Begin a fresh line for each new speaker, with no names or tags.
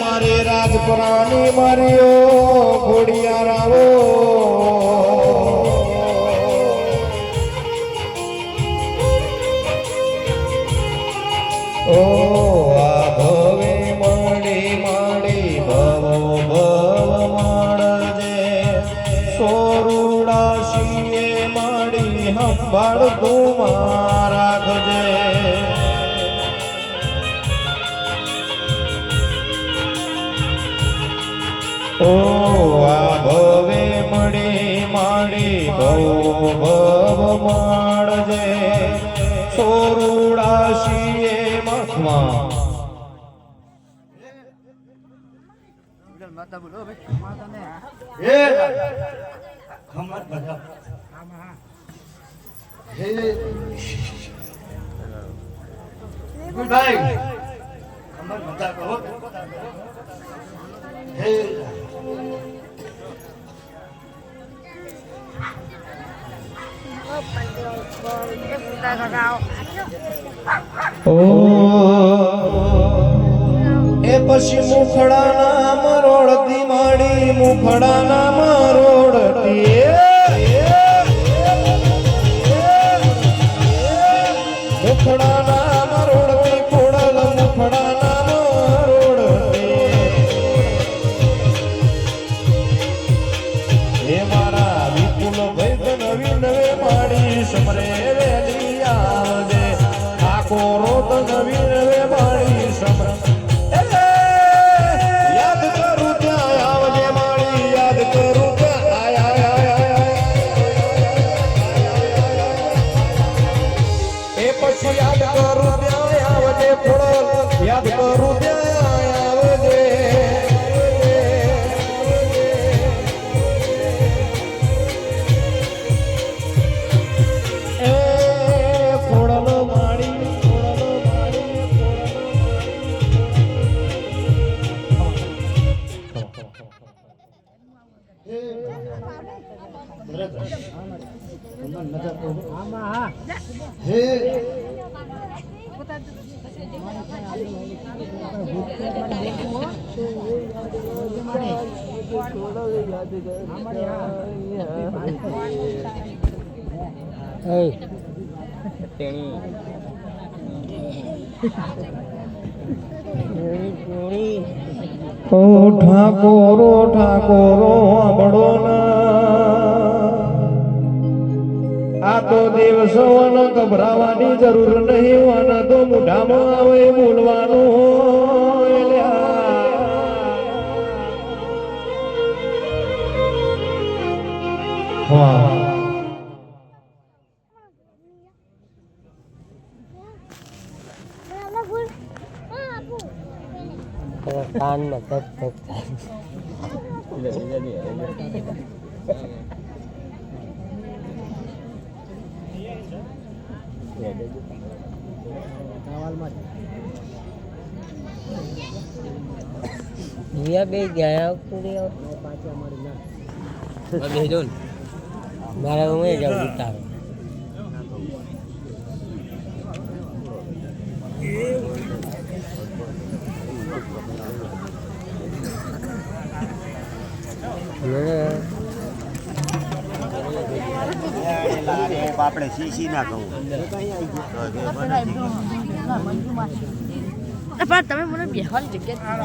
મારી રાજપરાણી મારી ઘોડિયારાવો હંભાળ તું રાખજે ઓ આ ભવે મળી માડી ભવ ભવ માળજે સોરુડા શીએ મખમાં
બોલો ભાઈ માતા ને એ ખમર બધા
ઓ એ પછી મુખડાના મરોડથી માડી મુખડાના મુખડાના મરોડતી ખોડલ મુખડાના મરોડતી હે મારા વિપુલ ભાઈ નવી નવે માડી સમરે વેલી આવજે આખો રોત નવી ઓ ઠાકોરો ઠાકોરો બડો આ તો દિવસો સવન ગભરાવાની જરૂર નહીં વન તો મોઢામાં આવે બોલવાનું હોય
જીયા બે ગયા આવતું? નહીં મારા ઉમે જાવ ઉતારો.
આપણે સીસી ના કહું.
તમે મને બેહવાની જગ્યા